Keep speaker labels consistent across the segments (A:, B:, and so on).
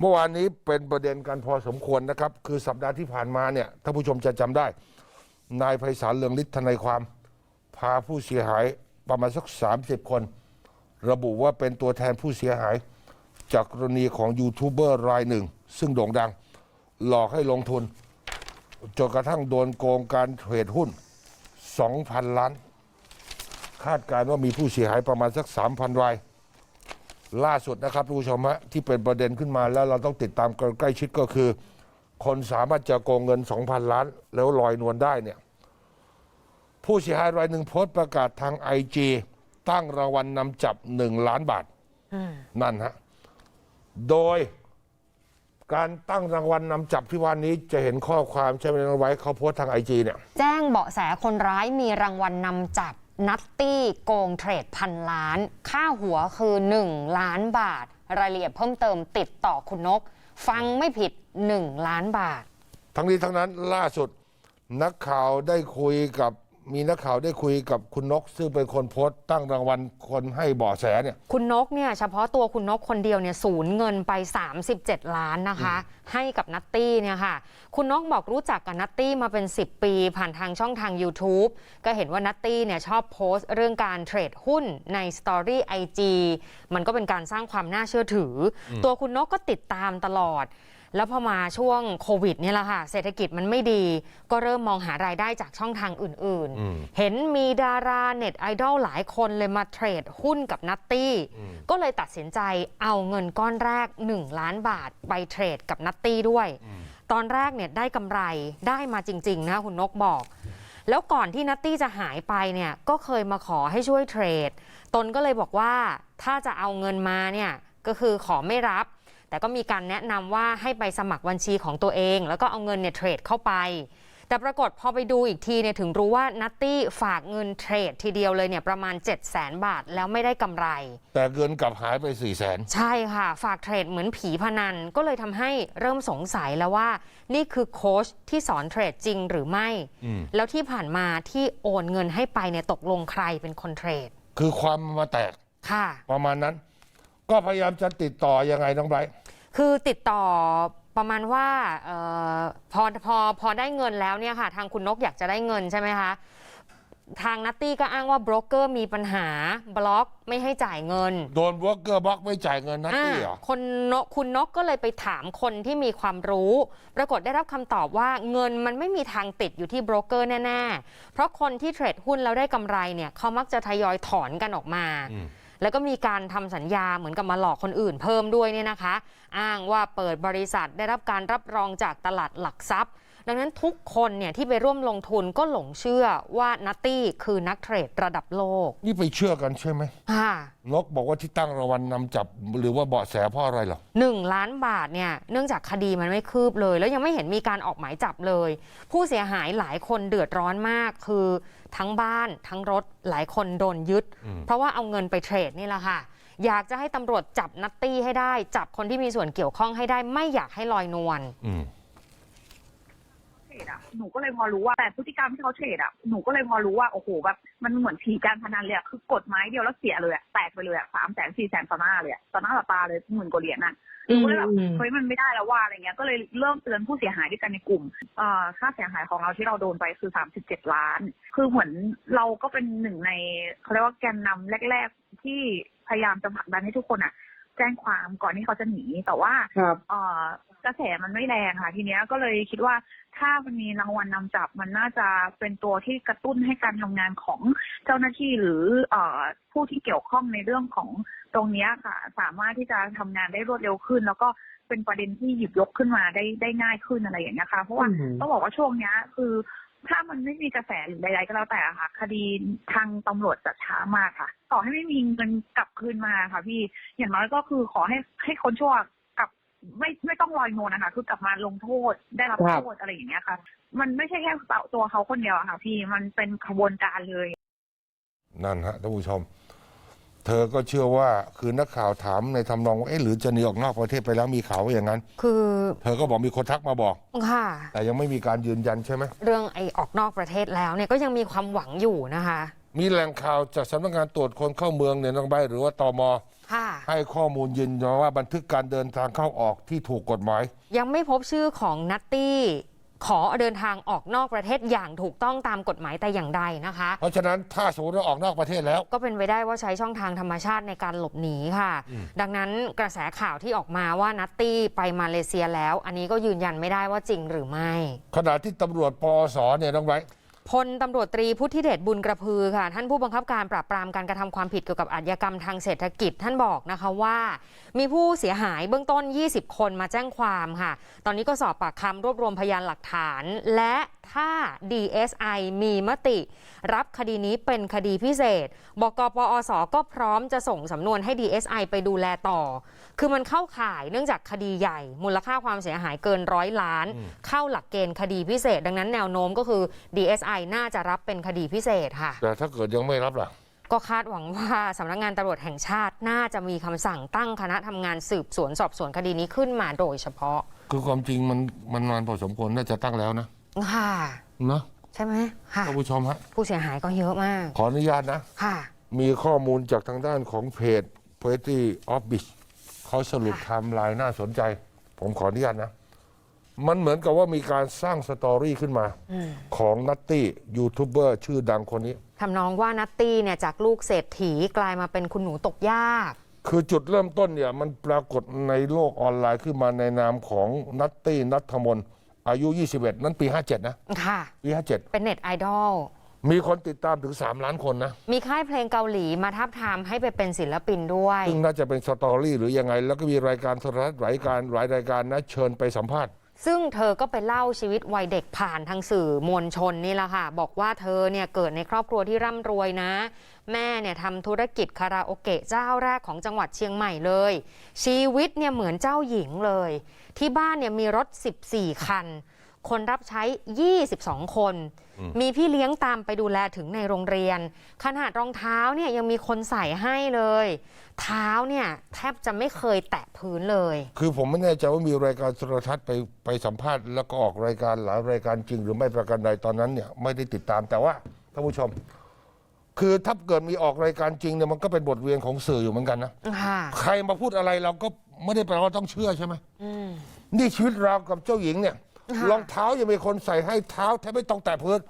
A: เมื่อวานนี้เป็นประเด็นกันพอสมควรนะครับ คือสัปดาห์ที่ผ่านมาเนี่ยท่านผู้ชมจะจำได้ นายไพศาลเลืองฤทธิ์ทนายความ พาผู้เสียหายประมาณสัก 30 คน ระบุว่าเป็นตัวแทนผู้เสียหาย จากกรณีของยูทูบเบอร์รายหนึ่ง ซึ่งโด่งดัง หลอกให้ลงทุนจนกระทั่งโดนโกงการเทรดหุ้น 2,000 ล้าน คาดการณ์ว่ามีผู้เสียหายประมาณสัก 3,000 ราย ล่าสุดนะครับทุกผู้ชมฮะที่เป็นประเด็นขึ้นมาแล้วเราต้องติดตามกันใกล้ชิดก็คือ คนสามารถจะโกงเงิน 2,000 ล้าน แล้วลอยนวลได้เนี่ยผู้เสียหายรายหนึ่งโพสต์ประกาศทางไอจีตั้งรางวัลนำจับ 1 ล้านบาทนั่นฮะโดยการตั้งรางวัลนำจับที่วันนี้จะเห็นข้อความใช่ไหมน้องไว้เขาโพสต์ทางไอจีเนี่ย
B: แจ้งเบาะแสคนร้ายมีรางวัลนำจับ นัตตี้โกงเทรดพันล้าน ค่าหัวคือ 1 ล้านบาท รายละเอียดเพิ่มเติมติดต่อคุณนก ฟังไม่ผิด 1 ล้านบาท
A: ทั้งนี้ทั้งนั้นล่าสุดนักข่าวได้คุยกับ มีนักข่าวได้คุยกับคุณนก ซึ่งเป็นคนโพสต์ตั้งรางวัลคนให้เบาะแสเนี่ย
B: คุณนกเนี่ยเฉพาะตัวคุณนกคนเดียวเนี่ยสูญเงินไป 37 ล้านนะคะ ให้กับนัตตี้เนี่ยค่ะ คุณนกบอกรู้จักกับนัตตี้มาเป็น 10 ปีผ่านทางช่องทาง YouTube ก็เห็นว่านัตตี้เนี่ยชอบโพสต์เรื่องการเทรดหุ้นในสตอรี่ไอจีมันก็เป็นการสร้างความน่าเชื่อถืออตัวคุณนกก็ติดตามตลอด แล้วพอมาช่วงโควิดเนี่ยแหละค่ะเศรษฐกิจมันไม่ดี ก็เริ่มมองหารายได้จากช่องทางอื่น
A: อืม
B: ๆเห็นมีดาราเน็ตไอดอลหลายคนเลยมาเทรดหุ้นกับนัตตี้ ก็เลยตัดสินใจเอาเงินก้อนแรก 1 ล้านบาทไปเทรดกับนัตตี้ด้วย ตอนแรกเนี่ยได้กำไรได้มาจริง ๆ นะคุณนกบอกแล้วก่อนที่นัตตี้จะหายไปเนี่ยก็เคยมาขอให้ช่วยเทรด ตนก็เลยบอกว่าถ้าจะเอาเงินมาเนี่ยก็คือขอไม่รับ แต่ก็มีการแนะนำว่าให้ไปสมัครบัญชีของตัวเอง แล้วก็เอาเงินเนี่ยเทรดเข้าไป แต่ปรากฏพอไปดูอีกทีเนี่ยถึงรู้ว่านัตตี้ฝากเงินเทรดทีเดียวเลยเนี่ยประมาณ 7 0 0 0 0 0บาทแล้วไม่ได้กำไร
A: แต่เงินกลับหายไป4ี่แสน
B: ใช่ค่ะ ฝากเทรดเหมือนผีพนัน ก็เลยทำให้เริ่มสงสัยแล้วว่า นี่คือโค้ชที่สอนเทรดจริงหรือไม่
A: อืม
B: แล้วที่ผ่านมาที่โอนเงินให้ไปเนี่ยตกลงใครเป็นคนเทรด
A: คือความมาแตก
B: ค่ะ
A: ประมาณนั้น ก็พยายามจะติดต่อยังไงน้องไบรท์
B: คือติดต่อประมาณว่าเออพอพอพอได้เงินแล้วเนี่ยค่ะ ทางคุณนกอยากจะได้เงินใช่ไหมคะทางนัตตี้ก็อ้างว่าโบรกเกอร์มีปัญหาบล็อกไม่ให้จ่ายเงิน
A: โดนวอเกอร์บล็อกไม่จ่ายเงินนัตตี้เหรอ
B: อ่าคนนกคุณนกก็เลยไปถามคนที่มีความรู้ ปรากฏได้รับคำตอบว่าเงินมันไม่มีทางติดอยู่ที่โบรกเกอร์แน่ ๆ เพราะคนที่เทรดหุ้นแล้วได้กำไรเนี่ยเขามักจะทยอยถอนกันออกมา
A: อืม
B: แล้วก็มีการทำสัญญาเหมือนกับมาหลอกคนอื่นเพิ่มด้วยเนี่ยนะคะ อ้างว่าเปิดบริษัทได้รับการรับรองจากตลาดหลักทรัพย์ ดังนั้นทุกคนเนี่ยที่ไปร่วมลงทุนก็หลงเชื่อว่านัตตี้คือนักเทรดระดับโลก
A: นี่ไปเชื่อกันใช่ไหม
B: ค่ะ
A: นกบอกว่าที่ตั้งรางวัลนำจับหรือว่าเบาะแสเพราะอะไรเหรอ
B: หนึ่งล้านบาทเนี่ยเนื่องจากคดีมันไม่คืบเลย แล้วยังไม่เห็นมีการออกหมายจับเลย ผู้เสียหายหลายคนเดือดร้อนมากคือทั้งบ้านทั้งรถหลายคนโดนยึด
A: อืม
B: เพราะว่าเอาเงินไปเทรดนี่แหละค่ะ อยากจะให้ตำรวจจับนัตตี้ให้ได้ จับคนที่มีส่วนเกี่ยวข้องให้ได้ไม่อยากให้ลอยนวล
A: อืม
C: เทร ดอะหนูก็เลยพอรู้ว่าแต่พฤติกรรมที่เขาเทรดอะหนูก็เลยพอรู้ว่าโอ้โหแบบมันเหมือนผีการพนันเลยอะคือกดไม้เดียวแล้วเสียเลยอะแตกไปเลยอะสามแสนสี่แสนต่อหน้าเลยอะต่อหน้าต่อตาเลยหมื่นกว่าเหรียญอะหนูก็เลยแบบเฮ้ยมันไม่ได้แล้วว่าอะไรเงี้ยก็เลยเริ่มเตือนผู้เสียหายด้วยกันในกลุ่มเอ่อค่าเสียหายของเราที่เราโดนไปคือสามสิบเจ็ดล้าน คือเหมือนเราก็เป็นหนึ่งในเขาเรียกว่าแกนนำแรก ๆที่พยายามจะผลักดันให้ทุกคนอะ แจ้งความก่อนที่เขาจะหนี แต่ว่า
D: ครับ
C: เอ่อกระแสมันไม่แรงค่ะ ทีเนี้ยก็เลยคิดว่าถ้ามันมีรางวัลนำจับมันน่าจะเป็นตัวที่กระตุ้นให้การทำงานของเจ้าหน้าที่หรือเอ่อผู้ที่เกี่ยวข้องในเรื่องของตรงเนี้ยค่ะ สามารถที่จะทำงานได้รวดเร็วขึ้น แล้วก็เป็นประเด็นที่หยิบยกขึ้นมาได้ได้ง่ายขึ้นอะไรอย่างเงี้ยค่ะเพราะว่า
D: อืม
C: ต้องบอกว่าช่วงเนี้ยคือถ้า มันไม่มีกระแสหรือใดๆก็แล้วแต่อะค่ะ คดีทางตำรวจจะช้ามากค่ะ ต่อให้ไม่มีเงินกลับคืนมาค่ะ พี่อย่างน้อยก็คือขอให้ให้คนชั่วกลับไม่ไม่ต้องลอยนวลนะคะ คือกลับมาลงโทษได้รับ
D: ครับ
C: โทษอะไรอย่างเงี้ยค่ะ มันไม่ใช่แค่ตัวเขาคนเดียวอะค่ะ พี่มันเป็นขบวนการเลย
A: นั่นฮะท่านผู้ชมเธอก็เชื่อว่าคือนักข่าวถามในทำนองว่าเอ๊ะหรือจะหนีออกนอกประเทศไปแล้วมีข่าวว่าอย่างนั้น
B: คือ
A: เธอก็บอกมีคนทักมาบอก
B: ค่ะ
A: แต่ยังไม่มีการยืนยันใช่ไหม
B: เรื่องไอออกนอกประเทศแล้วเนี่ยก็ยังมีความหวังอยู่นะคะ
A: มีแหล่งข่าวจากสำนักงานตรวจคนเข้าเมืองเนี่ยน้องใบร์ทหรือว่าตม
B: ค่ะ
A: ให้ข้อมูลยืนยันว่าบันทึกการเดินทางเข้าออกที่ถูกกฎหมาย
B: ยังไม่พบชื่อของนัตตี้ ขอเดินทางออกนอกประเทศอย่างถูกต้องตามกฎหมายแต่อย่างใดนะคะ
A: เพราะฉะนั้นถ้าสมมติว่าออกนอกประเทศแล้ว
B: ก็เป็นไปได้ว่าใช้ช่องทางธรรมชาติในการหลบหนีค่ะ ดังนั้นกระแสข่าวที่ออกมาว่านัตตี้ไปมาเลเซียแล้ว อันนี้ก็ยืนยันไม่ได้ว่าจริงหรือไม่
A: ขณะที่ตำรวจปอสเนี่ยน้องไว้
B: พลตำรวจตรีพุทธิเดชบุญกระพือค่ะ ท่านผู้บังคับการปราบปรามการกระทำความผิดเกี่ยวกับอาชญากรรมทางเศรษฐกิจท่านบอกนะคะว่า มีผู้เสียหายเบื้องต้น 20 คนมาแจ้งความค่ะ ตอนนี้ก็สอบปากคำรวบรวมพยานหลักฐานและ ถ้า DSI มีมติ รับคดีนี้เป็นคดีพิเศษ บกปอสก็พร้อมจะส่งสำนวนให้ DSI ไปดูแลต่อ คือมันเข้าข่ายเนื่องจากคดีใหญ่ มูลค่าความเสียหายเกินร้อยล้าน เข้าหลักเกณฑ์คดีพิเศษ ดังนั้นแนวโน้มก็คือ DSI น่าจะรับเป็นคดีพิเศษค่ะ
A: แต่ถ้าเกิดยังไม่รับล่ะ
B: ก็คาดหวังว่าสำนักงานตำรวจแห่งชาติน่าจะมีคำสั่งตั้งคณะทำงานสืบสวนสอบสวนคดีนี้ขึ้นมาโดยเฉพาะ
A: คือความจริงมันมันนานพอสมควรน่าจะตั้งแล้วนะ
B: ค่ะ
A: เนาะ
B: ใช่ไหมค่ะ
A: ท่านผู้ชมฮะ
B: ผู้เสียหายก็เยอะมาก
A: ขออนุญาตนะ
B: ค่ะ
A: มีข้อมูลจากทางด้านของเพจ p o e t y of b i s เขาสรุปไทม์ไลน์น่าสนใจ ผมขออนุญาตนะ มันเหมือนกับว่ามีการสร้างสตอรี่ขึ้นมาของนัตตี้ยูทูบเบอร์ชื่อดังคนนี้
B: ทำนองว่านัตตี้เนี่ยจากลูกเศรษฐีกลายมาเป็นคุณหนูตกยาก
A: คือจุดเริ่มต้นเนี่ยมันปรากฏในโลกออนไลน์ขึ้นมาในนามของนัตตี้นัทมน อายุ 21 นั้นปี 57 นะ
B: ค่ะ
A: ปี
B: เป็นเน็ตไอดอล
A: 57มีคนติดตามถึง 3 ล้านคนนะ
B: มีค่ายเพลงเกาหลีมาทับทามให้ไปเป็นศิลปินด้วย
A: ซึ่งน่าจะเป็นสตอรี่หรือยังไง แล้วก็มีรายการโทรทัศน์หลายการหลายรายการนะเชิญไปสัมภาษณ์
B: ซึ่งเธอก็ไปเล่าชีวิตวัยเด็กผ่านทางสื่อมวลชนนี่แหละค่ะ บอกว่าเธอเนี่ยเกิดในครอบครัวที่ร่ำรวยนะ แม่เนี่ยทำธุรกิจคาราโอเกะเจ้าแรกของจังหวัดเชียงใหม่เลย ชีวิตเนี่ยเหมือนเจ้าหญิงเลย ที่บ้านเนี่ยมีรถ 14 คัน คนรับใช้ 22 คน มีพี่เลี้ยงตามไปดูแลถึงในโรงเรียน ขนาดรองเท้าเนี่ยยังมีคนใส่ให้เลย เท้าเนี่ยแทบจะไม่เคยแตะพื้นเลย
A: คือผมไม่แน่ใจว่ามีรายการโทรทัศน์ไปไปสัมภาษณ์แล้วก็ออกรายการหลายรายการจริงหรือไม่ประการใดตอนนั้นเนี่ยไม่ได้ติดตามแต่ว่าท่านผู้ชม คือถ้าเกิดมีออกรายการจริงเนี่ยมันก็เป็นบทเรียนของสื่ออยู่เหมือนกันนะ
B: ค่ะ
A: ใครมาพูดอะไรเราก็ไม่ได้แปลว่าต้องเชื่อใช่ไหมนี่ชีวิตเรากับเจ้าหญิงเนี่ย
B: ค่ะ
A: รองเท้ายังมีคนใส่ให้เท้าแทบไม่ต้องแตะพื้น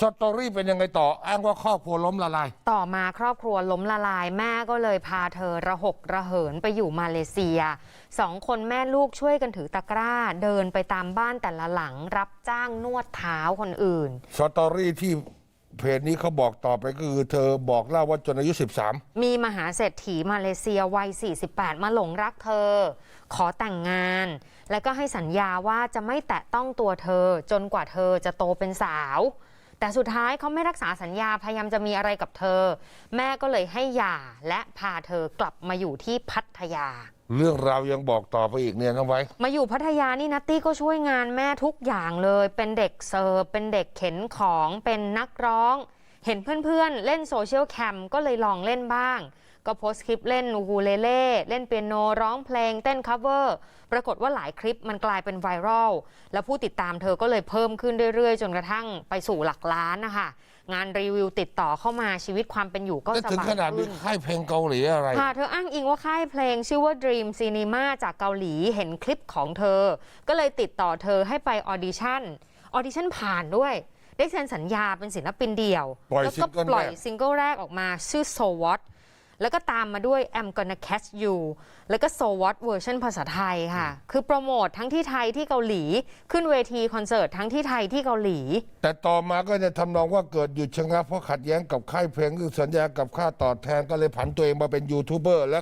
A: สตอรี่เป็นยังไงต่ออ้างว่าครอบครัวล้มละลาย
B: ต่อมาครอบครัวล้มละลาย แม่ก็เลยพาเธอระหกระเหินไปอยู่มาเลเซียสองคนแม่ลูกช่วยกันถือตะกร้า เดินไปตามบ้านแต่ละหลัง รับจ้างนวดเท้าคนอื่น
A: สตอรี่ที่ เพจนี้เขาบอกต่อไปก็คือเธอบอกเล่าว่าจนอายุ 13
B: มีมหาเศรษฐีมาเลเซียวัย 48 มาหลงรักเธอ ขอแต่งงาน และก็ให้สัญญาว่าจะไม่แตะต้องตัวเธอ จนกว่าเธอจะโตเป็นสาว แต่สุดท้ายเขาไม่รักษาสัญญาพยายามจะมีอะไรกับเธอ แม่ก็เลยให้หย่าและพาเธอกลับมาอยู่ที่พัทยา
A: เรื่องราวยังบอกต่อไปอีกเนี่ยนะไว้
B: มาอยู่พัทยานี่นัตตี้ก็ช่วยงานแม่ทุกอย่างเลย เป็นเด็กเสิร์ฟเป็นเด็กเข็นของเป็นนักร้อง เห็นเพื่อนๆเล่นโซเชียลแคมก็เลยลองเล่นบ้าง ก็โพสต์คลิปเล่นอูคูเลเล่เล่นเปียโนร้องเพลงเต้นคัฟเวอร์ปรากฏว่าหลายคลิปมันกลายเป็นไวรัลแล้วผู้ติดตามเธอก็เลยเพิ่มขึ้นเรื่อยๆ จนกระทั่งไปสู่หลักล้านนะคะงานรีวิวติดต่อเข้ามาชีวิตความเป็นอยู่ก็
A: และ
B: ส
A: ถึง
B: บาย
A: ขนาดมี
B: ขึ้น
A: ค่ายเพลงเกาหลีอะไร
B: ค่ะ เธออ้างอิงว่าค่ายเพลงชื่อว่า Dream Cinema จากเกาหลีเห็นคลิปของเธอ ก็เลยติดต่อเธอให้ไปออดิชั่นออดิชั่นผ่านด้วย ได้เซ็นสัญญาเป็นศิลปินเดี่ยว
A: ปล่อย
B: แล้ว
A: ซิ
B: ก็
A: งเกิล
B: ปล่อย
A: แรก
B: ซิงเกิลแรกออกมาชื่อ So What แล้วก็ตามมาด้วย I'm Gonna Catch You แล้วก็ So What เวอร์ชันภาษาไทยค่ะ คือโปรโมททั้งที่ไทยที่เกาหลี ขึ้นเวทีคอนเสิร์ตทั้งที่ไทยที่เกาหลี
A: แต่ต่อมาก็จะทำนองว่าเกิดหยุดชะงักเพราะขัดแย้งกับค่ายเพลงคือสัญญากับค่าตอบแทนก็เลยผันตัวเองมาเป็นยูทูบเบอร์และ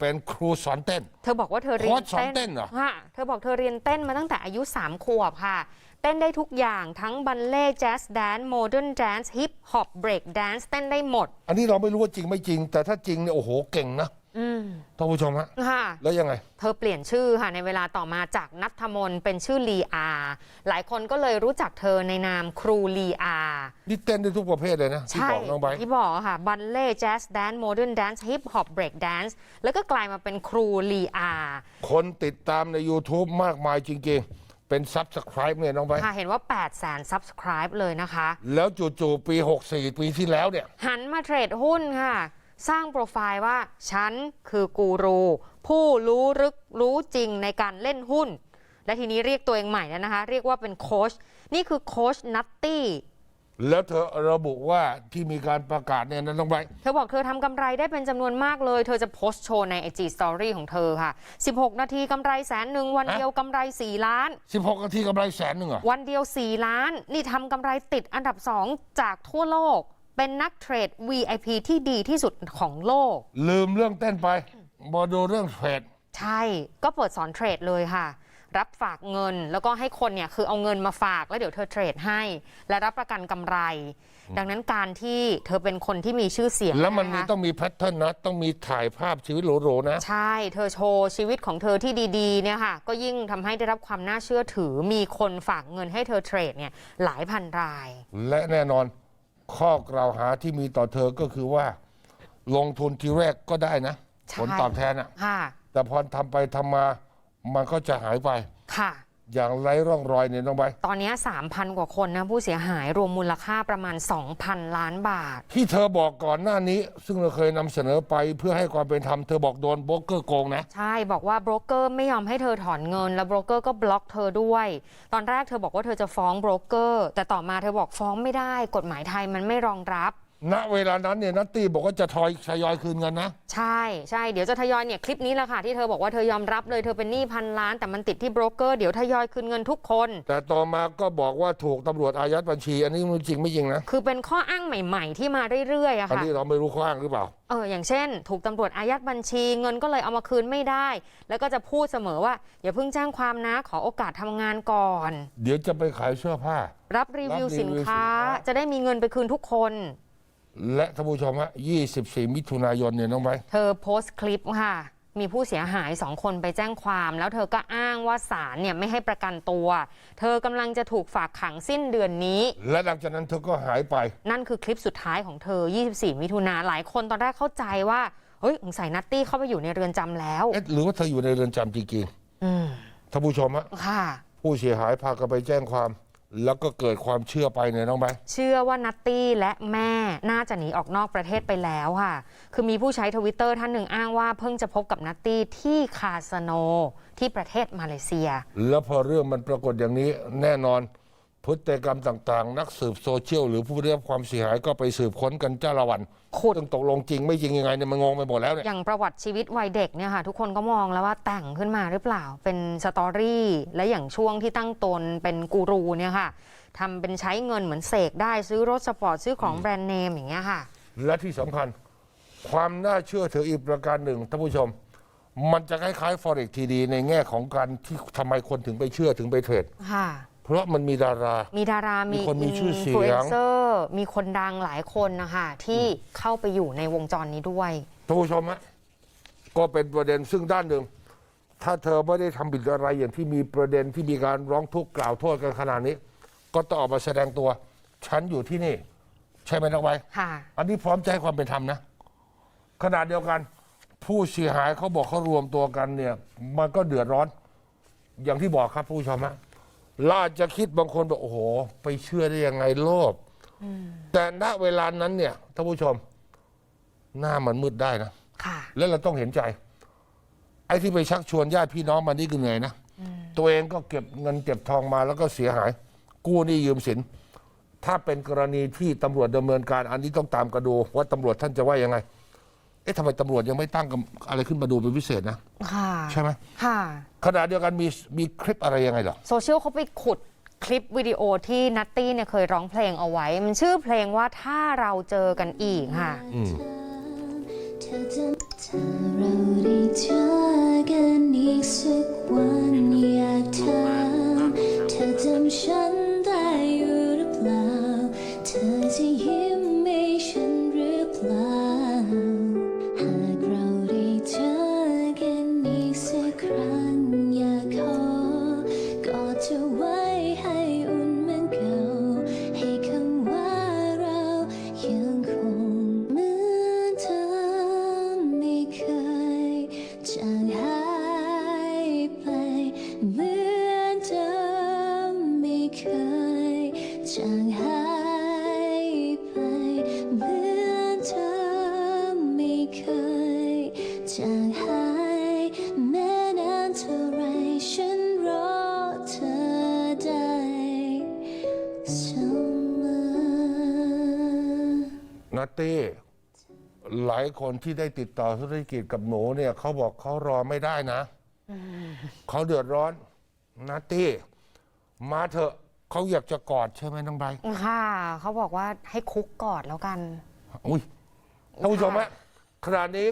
A: เป็นครูสอนเต้น
B: เธอบอกว่าเธอเรีย
A: โค้
B: น
A: ชสอนเต้นเหรอ
B: ค่ะ เธอบอกเธอเรียนเต้นมาตั้งแต่อายุ 3 ขวบค่ะ เต้นได้ทุกอย่างทั้งบัลเล่ต์แจ๊สแดนซ์โมเดิร์นแดนซ์ฮิปฮอปเบรกแดนซ์เต้นได้หมด
A: อันนี้เราไม่รู้ว่าจริงไม่จริง แต่ถ้าจริงเนี่ยโอ้โหเก่งนะ
B: อืม
A: ท่านผู้ชมฮะ
B: ค่ะ
A: แล้วยังไง
B: เธอเปลี่ยนชื่อค่ะในเวลาต่อมาจากนัทมนเป็นชื่อลีอา หลายคนก็เลยรู้จักเธอในนามครูลีอา
A: นี่เต้นได้ทุกประเภทเลยนะที่
B: ใช่
A: บอกน้องใบร์ท
B: ที่บอกค่ะ บัลเล่แจ๊สแดนซ์โมเดิร์นแดนซ์ฮิปฮอปเบรกแดนซ์แล้วก็กลายมาเป็นครูลีอา
A: คนติดตามใน YouTube มากมายจริงๆ เป็นซับสไคร b ์เนี่ยน้องใบร์ท
B: ค่ะเห็นว่า 8 0 0 0 0 subscribe เลยนะคะ
A: แล้วจู่ๆปี 64 ปีที่แล้วเนี่ย
B: หันมาเทรดหุ้นค่ะ สร้างโปรไฟล์ว่า ฉันคือกูรู ผู้รู้ลึกรู้จริงในการเล่นหุ้น และทีนี้เรียกตัวเองใหม่แล้วนะคะ เรียกว่าเป็นโค้ชนี่คือโค้ชนัตตี้
A: แล้วเธอระบุว่าที่มีการประกาศเนี่ยนั้นต้องไป
B: เธอบอกเธอทำกำไรได้เป็นจำนวนมากเลย เธอจะโพสต์โชว์ใน IG Story ของเธอค่ะ 16 นาทีกำไรแสนหนึ่งวัน
A: ฮะ
B: เดียวกำไร 4 ล้าน
A: 16นาทีกำไรแสนหนึ่งเหรอ
B: วันเดียว 4 ล้าน นี่ทำกำไรติดอันดับ 2 จากทั่วโลก เป็นนักเทรด VIP ที่ดีที่สุดของโลก
A: ลืมเรื่องเต้นไปมาดูเรื่องเทรด
B: ใช่ก็เปิดสอนเทรดเลยค่ะ รับฝากเงิน แล้วก็ให้คนเนี่ยคือเอาเงินมาฝากแล้วเดี๋ยวเธอเทรดให้ และรับประกันกำไร ดังนั้นการที่เธอเป็นคนที่มีชื่อเสียง
A: แล้วมันมีะ
B: คะ
A: ต้องมีแพทเทิร์นนะต้องมีถ่ายภาพชีวิตโหรูๆนะ
B: ใช่ เธอโชว์ชีวิตของเธอที่ดีๆเนี่ยค่ะก็ยิ่งทำให้ได้รับความน่าเชื่อถือ มีคนฝากเงินให้เธอเทรดเนี่ยหลายพันราย
A: และแน่นอนข้อกล่าวหาที่มีต่อเธอก็คือว่า ลงทุนทีแรกก็ได้นะ
B: ใช่
A: ผลตอบแทนอะ
B: ค่ะ
A: แต่พอทำไปทำมา มันก็จะหายไป
B: ค่ะ
A: อย่างไร้ร่องรอยเนี่ยน้องใบ
B: ตอนนี้ 3,000 กว่าคนนะ ผู้เสียหายรวมมูลค่าประมาณ 2,000 ล้านบาท
A: ที่เธอบอกก่อนหน้านี้ ซึ่งเราเคยนำเสนอไปเพื่อให้ความเป็นธรรมเธอบอกโดนโบรกเกอร์โกงนะ
B: ใช่บอกว่าโบรกเกอร์ไม่ยอมให้เธอถอนเงิน แล้วโบรกเกอร์ก็บล็อกเธอด้วย ตอนแรกเธอบอกว่าเธอจะฟ้องโบรกเกอร์ แต่ต่อมาเธอบอกฟ้องไม่ได้ กฎหมายไทยมันไม่รองรับ
A: ณเวลานั้นเนี่ยนัตตี้บอกว่าจะทอยทยอยคืนเงินนะ
B: ใช่ใช่เดี๋ยวจะทยอยเนี่ยคลิปนี้แหละค่ะที่เธอบอกว่าเธอยอมรับเลยเธอเป็นหนี้พันล้านแต่มันติดที่โบรกเกอร์เดี๋ยวทยอยคืนเงินทุกคน
A: แต่ต่อมาก็บอกว่าถูกตำรวจอายัดบัญชี อันนี้มันจริงไม่จริงนะ
B: คือเป็นข้ออ้างใหม่ ๆ ที่มาเรื่อยๆอะ
A: อัน
B: ค่ะ
A: นี้เราไม่รู้ข้ออ้างหรือเปล่า
B: เอออย่างเช่น ถูกตำรวจอายัดบัญชี เงินก็เลยเอามาคืนไม่ได้ แล้วก็จะพูดเสมอว่า อย่าเพิ่งแจ้งความนะขอโอกาสทำงานก่อน
A: เดี๋ยวจะไปขายเสื้อผ้า
B: รับรีวิว
A: รับรีวิว
B: สินค้า
A: สินค้า
B: จะได้มีเงินไปคืนทุกคน
A: และท่านผู้ชมฮะ24 มิถุนายนเนี่ยน้องไบร์ท
B: เธอโพสต์คลิปค่ะ มีผู้เสียหายสองคนไปแจ้งความ แล้วเธอก็อ้างว่าศาลเนี่ยไม่ให้ประกันตัว เธอกำลังจะถูกฝากขังสิ้นเดือนนี้
A: และหลังจากนั้นเธอก็หายไป
B: นั่นคือคลิปสุดท้ายของเธอ 24 มิถุนาหลายคนตอนแรกเข้าใจว่า เฮ้ยสงสัยนัตตี้เข้าไปอยู่ในเรือนจำแล้ว
A: เอ๊ะหรือว่าเธออยู่ในเรือนจำจริง
B: อืม
A: ๆท่านผู้ชมฮะ
B: ค่ะ
A: ผู้เสียหายพากันไปแจ้งความ แล้วก็เกิดความเชื่อไปเนี่ยน้องไบร์ท
B: เชื่อว่านัตตี้และแม่น่าจะหนีออกนอกประเทศไปแล้วค่ะ คือมีผู้ใช้ทวิตเตอร์ท่านหนึ่งอ้างว่าเพิ่งจะพบกับนัตตี้ที่คาสโนที่ประเทศมาเลเซีย
A: แล้วพอเรื่องมันปรากฏอย่างนี้แน่นอน พฤติกรรมต่างๆ นักสืบโซเชียลหรือผู้ได้รับความเสียหายก็ไปสืบค้นกันจ้าละวัน
B: ขุด
A: ต้องตกลงจริงไม่จริงยังไงเนี่ยมันงงไปหมดแล้วเนี่ย
B: อย่างประวัติชีวิตวัยเด็กเนี่ยค่ะทุกคนก็มองแล้วว่าแต่งขึ้นมาหรือเปล่า เป็นสตอรี่ และอย่างช่วงที่ตั้งตนเป็นกูรูเนี่ยค่ะทำเป็นใช้เงินเหมือนเสกได้ซื้อรถสปอร์ตซื้อของแบรนด์เนมอย่างเงี้ยค่ะ
A: และที่สำคัญ ความน่าเชื่อถืออีกประการหนึ่งท่านผู้ชม มันจะคล้ายๆ forex ทีดีในแง่ของการที่ทำไมคนถึงไปเชื่อถึงไปเทรด
B: ค่ะ
A: เพราะมันมีดารา
B: มีดารา
A: มี
B: มี
A: คนมีชื่อเสียง
B: ฟลูเอนเซอร์มีคนดังหลายคนนะคะที่เข้าไปอยู่ในวงจรนี้ด้วย
A: ท่านผู้ชมฮะก็เป็นประเด็นซึ่งด้านหนึ่ง ถ้าเธอไม่ได้ทำผิดอะไรอย่างที่มีประเด็นที่มีการร้องทุกข์กล่าวโทษกันขนาดนี้ ก็ต้องออกมาแสดงตัว ฉันอยู่ที่นี่ ใช่ไหมน้องไว้
B: ค่ะ
A: อันนี้พร้อมจะให้ความเป็นธรรมนะขณะเดียวกัน ผู้เสียหายเขาบอกเขารวมตัวกันเนี่ย มันก็เดือดร้อน อย่างที่บอกครับผู้ชมฮะ เราอาจจะคิดบางคนบอกโอ้โห ไปเชื่อได้ยังไงโลภแต่ณเวลานั้นเนี่ยท่านผู้ชม หน้ามันมืดได้นะ
B: ค่ะ
A: แล้วเราต้องเห็นใจ ไอ้ที่ไปชักชวนญาติพี่น้องมานี่ก็เหนื่อยนะตัวเองก็เก็บเงินเก็บทองมาแล้วก็เสียหาย กู้หนี้ยืมสิน ถ้าเป็นกรณีที่ตำรวจดำเนินการอันนี้ต้องตามกระดูว่าตำรวจท่านจะว่ายังไงเอ๊ะทำไมตำรวจยังไม่ตั้งกำอะไรขึ้นมาดูเป็นพิเศษนะ
B: ค่ะ
A: ใช่ไหม
B: ค่ะ
A: ขณะเดียวกันมีมีคลิปอะไรยังไงเหรอ
B: โซเชียลเขาไปขุดคลิปวิดีโอที่นัตตี้เนี่ยเคยร้องเพลงเอาไว้ มันชื่อเพลงว่าถ้าเราเจอกันอีกค่ะ
A: อืม
D: เธอจำถ้าเราได้เจอกันอีกสักวันอยากถามเธอจำฉัน ก
A: นัตตี้หลายคนที่ได้ติดต่อธุรกิจกับหนูเนี่ยเขาบอกเขารอไม่ได้นะเขาเดือดร้อนนัตตี้มาเถอะเขาอยากจะกอดใช่ไหมน้องไบร์ท
B: ค่ะเขาบอกว่าให้คุกกอดแล้วกัน
A: อุ้ยท่านผู้ชมฮะขณะนี้